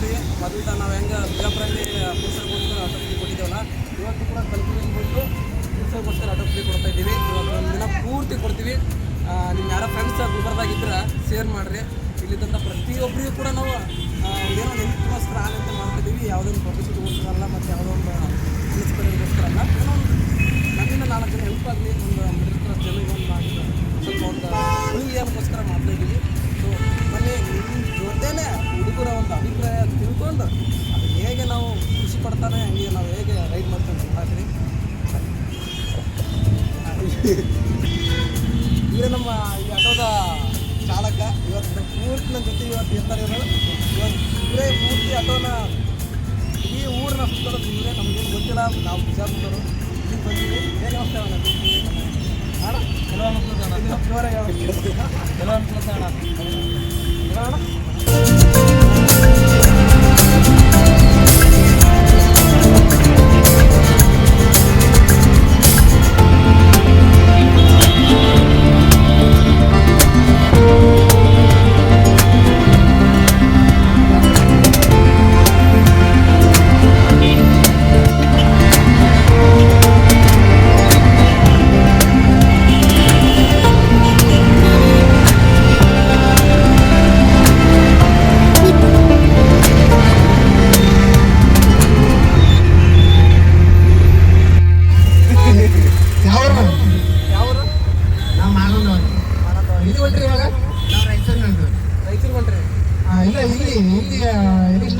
ಬಂದಿವಿ auto free ಮೊದಲು ನಾವು ಹೆಂಗೆ ಬಿಜಾಪುರಲ್ಲಿ ಪುರುಷರಿಗೋಸ್ಕರ ಆಟೋ ಫ್ರೀ ಕೊಟ್ಟಿದ್ದೇವಲ್ಲ, ಇವತ್ತು ಕೂಡ ಕಲಬುರಗಿ ಬಂದು ಪುರುಷರಿಗೋಸ್ಕರ ಆಟೋ ಫ್ರೀ ಕೊಡ್ತಾ ಇದ್ದೀವಿ. ಇವತ್ತು ಒಂದು ದಿನ ಪೂರ್ತಿ ಕೊಡ್ತೀವಿ. ನಿಮ್ಮ ಯಾರೋ ಫ್ರೆಂಡ್ಸ್ ಗುಲ್ಬರ್ದಾಗಿದ್ರೆ ಶೇರ್ ಮಾಡಿರಿ. ಇಲ್ಲಿದ್ದಂಥ ಪ್ರತಿಯೊಬ್ಬರಿಗೂ ಕೂಡ ನಾವು ಏನೋ ನೆನಪಿಗೋಸ್ಕರ ಆನಂದ ಮಾಡ್ತಿದ್ದೀವಿ ಯಾವುದೋ ಒಂದು ಪಬ್ಲಿಸಿಟಿಗೋಸ್ಕರ ಅಲ್ಲ ಮತ್ತು ಯಾವುದೋ ಒಂದು ಮುನ್ಸಿಪಾಲಿಟಿಗೋಸ್ಕರ ಅಲ್ಲ. ಏನೋ ನಮ್ಮಿಂದ ನಾಲ್ಕು ಜನ ಹೆಲ್ಪ್ ಆಗಲಿ, ಒಂದು ಮಿಡಲ್ ಕ್ಲಾಸ್ ಒಂದು ನಾಲ್ಕು ಸ್ವಲ್ಪ ಒಂದು ಉಳಿಯೋಕ್ಕೋಸ್ಕರ ಮಾಡ್ತಾ ಇದ್ದೀವಿ. ಸೊ ಮನೆ ಜೊತೆನೇ ಹುಡುಗರ ಒಂದು ಅಭಿಪ್ರಾಯ ತಿಳ್ಕೊಂಡು ಅದು ಹೇಗೆ ನಾವು ಖುಷಿ ಪಡ್ತಾನೆ ಹಂಗೆ ನಾವು ಹೇಗೆ ರೈಡ್ ಮಾಡ್ಕೊಂಡು ಹಾಕ್ರಿ ಇವರೇ ನಮ್ಮ ಈ ಆಟೋದ ಚಾಲಕ ಇವತ್ತು ಪೂರ್ತಿ ನನ್ನ ಜೊತೆ ಇವತ್ತು ಇರ್ತಾರೆ ಇವರು. ಇವತ್ತು ಇವರೇ ಪೂರ್ತಿ ಆಟೋನ ಈ ಊರನ್ನ ಸುತ್ತೋದು ಇವರೇ ನಮಗೇನು ಗೊತ್ತಿಲ್ಲ ನಾವು ಬಿಜಾಪುರದವರು. ಇಲ್ಲಿ ಬಂದಿವಿ ಹೇಗೆ ನಮಸ್ಕಾರ ಅಣ್ಣ ಅಣ್ಣ ಕೆಲವು ಅನುಕೂಲ ಅಣ್ಣ ಇದು ಜೋರಾಗಿ ಕೆಲವು ಅನುಕೂಲ ಏನೋ ಅಣ್ಣ Thank you.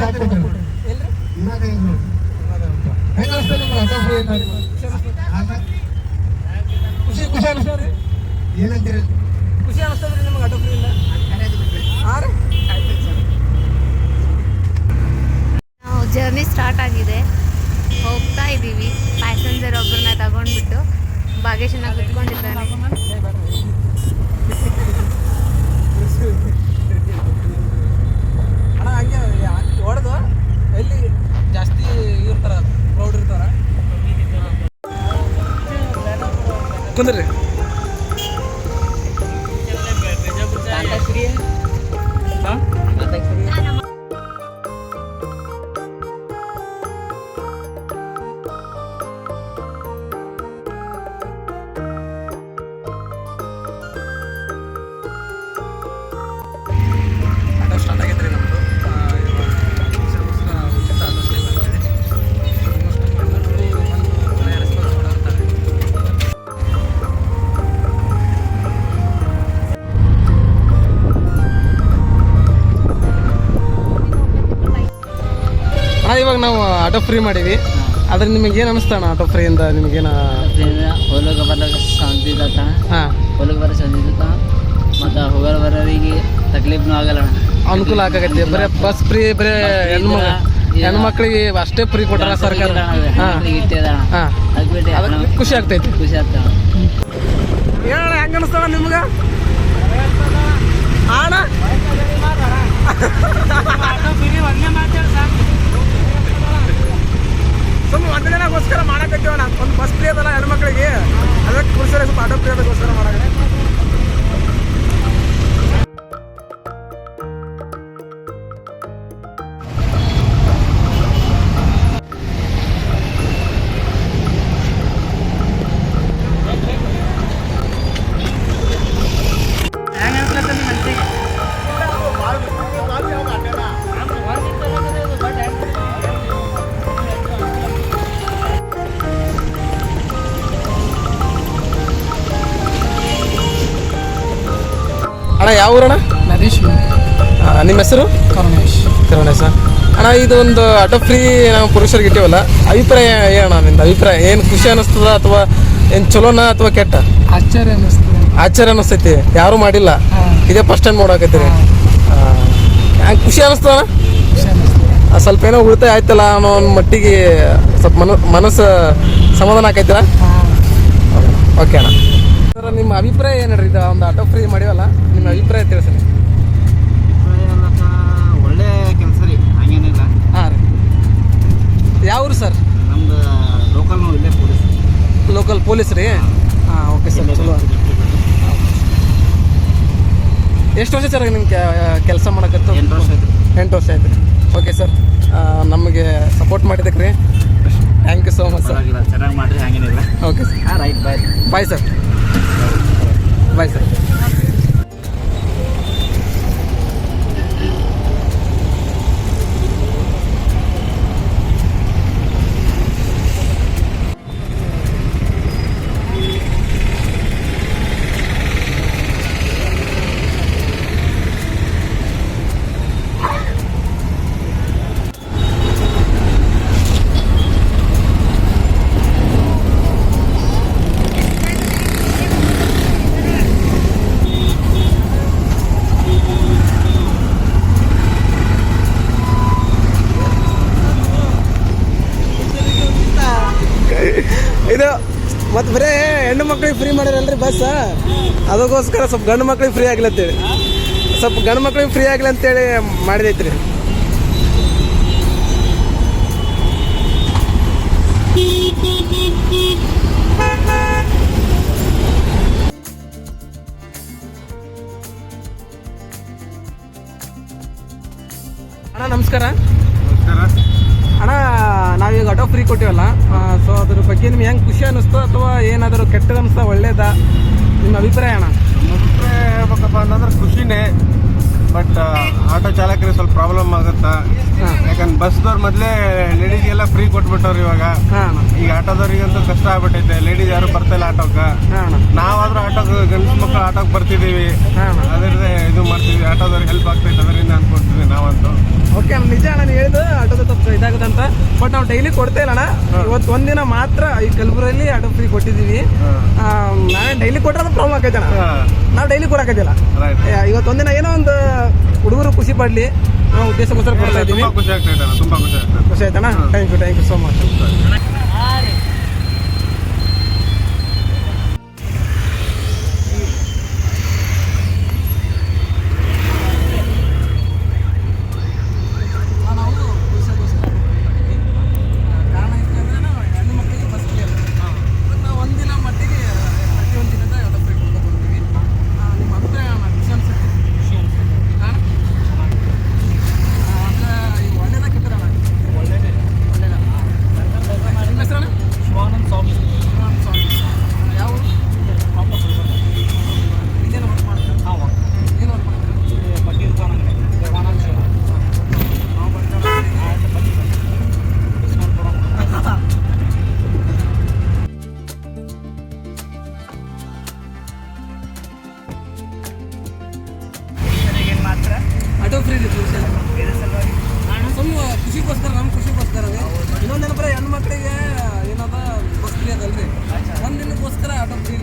ಎಲ್ರಿ ಇವಾಗ ಹೆಂಗ್ ಖುಷಿ ಖುಷಿ ಅನಿಸ್ತದೆ ಏನಂತೀರಿ ಖುಷಿ ಅನಿಸ್ತದ್ರಿ ನಿಮ್ಗೆ ಆಟೋ ಫ್ರೀ ಇಲ್ಲ ನಾವು ಜರ್ನಿ ಸ್ಟಾರ್ಟ್ ಆಗಿದೆ. ಹೋಗ್ತಾ ಇದ್ದೀವಿ. ಪ್ಯಾಸೆಂಜರ್ ಒಬ್ಬರನ್ನ ತಗೊಂಡ್ಬಿಟ್ಟು ಭಾಗ್ಯಶನ ಕುತ್ಕೊಂಡಿದ್ದಾನೆ. ಹಂಗೆ. ಹೊಡೆದು ಎಲ್ಲಿ ಜಾಸ್ತಿ ಇರ್ತಾರ ಪ್ರೌಡ್ ಇರ್ತಾರ. ಕುಂದ್ರಿ. ಆಟೋ ಫ್ರೀ ಮಾಡೀವಿ ಆದ್ರೆ ನಿಮಗೆ ಏನು ಅನಿಸ್ತಾಣ ಆಟೋ ಫ್ರೀಯಿಂದ ನಿಮಗೇನ ಹೋಲಕ್ಕೆ ಬರ್ಲಿಕ್ಕೆ ಶಾಂತಿ ಇದ್ದತ್ತ ಹಾಂ. ಹೋಲಕ್ಕೆ ಬರೋ ಶಾಂತಿ ಇದ್ದತ್ತ ಮತ್ತು ಬರೋರಿಗೆ ತಕ್ಲೀಫ್ನೂ ಆಗಲ್ಲ ಅಣ್ಣ. ಅನುಕೂಲ ಆಗತ್ತೆ. ಬರೀ ಬಸ್ ಫ್ರೀ ಬರೀ ಹೆಣ್ಮ ಹೆಣ್ಮಕ್ಳಿಗೆ ಅಷ್ಟೇ ಫ್ರೀ ಕೊಟ್ಟಾರ ಸರ್ಕಾರ. ಖುಷಿ ಆಗ್ತೈತಿ. ಖುಷಿ ಆಗ್ತಾವ ಹೆಂಗ ಫ್ರೀ ನಿಮ್ಗೆ? ಅಣ್ಣ. ಸುಮ್ಮನೆ ಒಂದು ದಿನಗೋಸ್ಕರ ಮಾಡಕತ್ತೀವಣ್ಣ? ಒಂದು ಬಸ್ ಫ್ರೀ ಅದಲ್ಲ ಹೆಣ್ಮಕ್ಳಿಗೆ. ಅದಕ್ಕೆ ಪುರುಷರಿಗೆ ಸ್ವಲ್ಪ ಆಟೋ ಫ್ರೀ ಅದಕ್ಕೋಸ್ಕರ ಮಾಡಕ್ಕೆ ನಿಮ್ಮ ಹೆಸರು? ಕರುಣೇಶ್. ಕರುಣೇಶ. ಅಣ್ಣ ಇದು ಒಂದು ಆಟೋ ಫ್ರೀ ನಾವು ಪುರುಷರಿಗೆ ಇಟ್ಟಿವಲ್ಲ ಅಭಿಪ್ರಾಯ ಏನಣ್ಣ ನಿಂದು ಅಭಿಪ್ರಾಯ ಏನು ಖುಷಿ ಅನಿಸ್ತದ ಅಥವಾ ಏನು ಚಲೋನ ಅಥವಾ ಕೆಟ್ಟ? ಆಶ್ಚರ್ಯ ಅನ್ನಿಸ್ತದೆ ಆಶ್ಚರ್ಯ ಅನಿಸ್ತೈತಿ. ಯಾರು ಮಾಡಿಲ್ಲ. ಇದೇ ಫಸ್ಟ್ ಟೈಮ್ ನೋಡಕತ್ತೀರಿ. ಹ್ಯಾಂಗೆ ಖುಷಿ ಅನಿಸ್ತದ ಸ್ವಲ್ಪ ಏನೋ ಉಳಿತಾಯ ಆಯ್ತಲ್ಲ ಅನ್ನೋ ಒಂದು ಮಟ್ಟಿಗೆ ಸ್ವಲ್ಪ ಮನ ಮನಸ್ಸು ಸಮಾಧಾನ ಆಕೈತಿರ? ಓಕೆ ಅಣ್ಣ. ಸರ್ ನಿಮ್ಮ ಅಭಿಪ್ರಾಯ ಏನು ಹೇಳ್ರಿ? ಇದು ಒಂದು ಆಟೋ ಫ್ರೀ ಮಾಡಿವಲ್ಲ ನಿಮ್ಮ ಅಭಿಪ್ರಾಯ ತಿಳಿಸಿ ಒಳ್ಳೆ ಕೆಲಸ ರೀ ಹಂಗೇನಿಲ್ಲ ಹಾಂ ರೀ ಯಾವ ಊರು ಸರ್? ನಮ್ದು ಲೋಕಲ್ ಇಲ್ಲೇ ಪೊಲೀಸ್ ಲೋಕಲ್ ಪೊಲೀಸ್ ರೀ? ಹಾಂ. ಓಕೆ ಸರ್ ಚಲೋ. ಎಷ್ಟು ವರ್ಷ ಸರ್ ನಿಮ್ಗೆ ಕೆಲಸ ಮಾಡಕತ್ತು? ಎಂಟು ವರ್ಷ ಆಯ್ತು. ಎಂಟು ವರ್ಷ ಆಯ್ತು. ಓಕೆ ಸರ್ ನಮಗೆ ಸಪೋರ್ಟ್ ಮಾಡಿದ್ದಕ್ಕೆ ರೀ. Thank you so much sir ಚೆನ್ನಾಗಿ ಮಾಡಿರಿ ಹಾಗೇನಿಲ್ಲ. ಓಕೆ ಸರ್ ಹಾಂ right bye bye sir bye sir ಮತ್ತೆ ಬರೇ ಹೆಣ್ಣು ಮಕ್ಳಿಗೆ ಫ್ರೀ ಮಾಡ್ಯಾರಲ್ರಿ ಬಸ್. ಅದಕ್ಕೋಸ್ಕರ ಸ್ವಲ್ಪ ಗಂಡು ಮಕ್ಳಿಗೆ ಫ್ರೀ ಆಗ್ಲಿ ಅಂತೇಳಿ ಸ್ವಲ್ಪ ಗಂಡು ಮಕ್ಳಿಗೆ ಫ್ರೀ ಆಗ್ಲಿ ಅಂತೇಳಿ ಮಾಡಿದೈತ್ರಿ. ಬಗ್ಗೆ ನಿಮ್ಗೆ ಹೆಂಗೆ ಖುಷಿ ಅನ್ನಿಸ್ತು ಅಥವಾ ಏನಾದರೂ ಕೆಟ್ಟದ ಅನಿಸ್ತಾ ಒಳ್ಳೇದಾ? ನಿಮ್ಮ ಅಭಿಪ್ರಾಯ ಅಣ್ಣ? ಅಭಿಪ್ರಾಯ ಹೇಳ್ಬೇಕಪ್ಪ ಅಂತಂದ್ರೆ ಖುಷಿನೇ ಬಟ್ ಆಟೋ ಚಾಲಕರಿಗೆ ಸ್ವಲ್ಪ ಪ್ರಾಬ್ಲಮ್ ಆಗುತ್ತಾ? ಯಾಕಂದ್ರೆ ಬಸ್ದವ್ರು ಮೊದಲೇ ಲೇಡೀಸ್ಗೆಲ್ಲ ಫ್ರೀ ಕೊಟ್ಬಿಟ್ಟವ್ರು ಇವಾಗ. ಈಗ ಆಟೋದವ್ರಿಗಂತೂ ಕಷ್ಟ ಆಗ್ಬಿಟ್ಟೈತೆ ಲೇಡೀಸ್ ಯಾರು ಬರ್ತಾ ಇಲ್ಲ ಆಟೋಕ್ಕೆ. ನಾವಾದ್ರೂ ಆಟೋಗೆ ಗಂಡಸ ಮಕ್ಕಳು ಆಟೋಗೆ ಬರ್ತಿದ್ದೀವಿ. ಅದರದೇ ಇದು ಮಾಡ್ತೀವಿ ಆಟೋದವ್ರಿಗೆ ಹೆಲ್ಪ್ ಆಗ್ತೈತೆ ಅದರಿಂದ ಅನ್ಕೊಡ್ತೀವಿ ನಾವಂತೂ. ಓಕೆ ನಿಜ ಅಣ್ಣ ನೀವು ಹೇಳಿದ್ದು ಆಟೋದ ತಪ್ಪು ಇದಾಗುತ್ತಂತ ಬಟ್ ನಾವು ಡೈಲಿ ಕೊಡ್ತಾ ಇಲ್ಲ ಅಣ್ಣ ಇವತ್ತು ಒಂದಿನ ಮಾತ್ರ ಈ ಕಲಬುರಲ್ಲಿ ಆಟೋ ಫ್ರೀ ಕೊಟ್ಟಿದ್ದೀವಿ. ನಾನೇ ಡೈಲಿ ಕೊಟ್ಟರೆ ಅದು ಪ್ರಾಬ್ಲಮ್ ಆಕೈತೆ ಅಣ್ಣ. ನಾವು ಡೈಲಿ ಕೊಡಕ್ಕಾಗಿಲ್ಲ ಇವತ್ತು ಒಂದಿನ ಏನೋ ಒಂದು ಹುಡುಗರು ಖುಷಿ ಪಡ್ಲಿ. ನಾವು ಉದ್ದೇಶಕ್ಕೋಸ್ಕರ ಕೊಡ್ತಾ ಇದ್ದೀವಿ. ಖುಷಿ ಆಗ್ತೈತೆ ಖುಷಿ ಆಯ್ತಣ್ಣ? Thank you thank you so much ಇದೆ ಸುಮ್ಮ ಖುಷಿಗೋಸ್ಕರ ನಮ್ಮ ಖುಷಿಗೋಸ್ಕರ ಇನ್ನೊಂದು ಏನಪ್ಪ ಹೆಣ್ಣು ಮಕ್ಕಳಿಗೆ ಏನದ ಬಸ್ ಅದಲ್ರಿ ಒಂದು ದಿನಕ್ಕೋಸ್ಕರ ಆಟೋ ಫ್ರೀ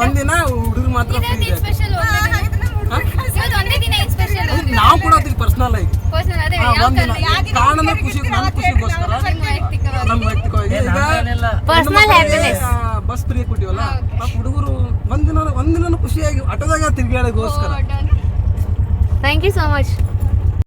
ಒಂದಿನ ಹುಡುಗರು ಮಾತ್ರ ಫ್ರೀ ಇದೆ. ಒಂದೇ ದಿನ ಸ್ಪೆಷಲ್ ನಾವು ಕೂಡ ಪರ್ಸನಲ್ ಆಗಿ. ಹಾ, ಒಂದಿನ ಅಂದ್ರೆ ಖುಷಿ ನಮ್ಮ ಖುಷಿಗೋಸ್ಕರ ನಿಮ್ಮ ವೈಯಕ್ತಿಕವಾಗಿ. ಬಸ್ ಫ್ರೀ ಕೊಟ್ಟಿವಲ್ಲ. ಪಾಪ ಹುಡುಗರು ಒಂದಿನ ಒಂದಿನ ಖುಷಿಯಾಗಿ ಆಟೋದಾಗ ತಿರ್ಗಾಡೋಗೋಸ್ಕರ ಥ್ಯಾಂಕ್ ಯು ಸೋ ಮಚ್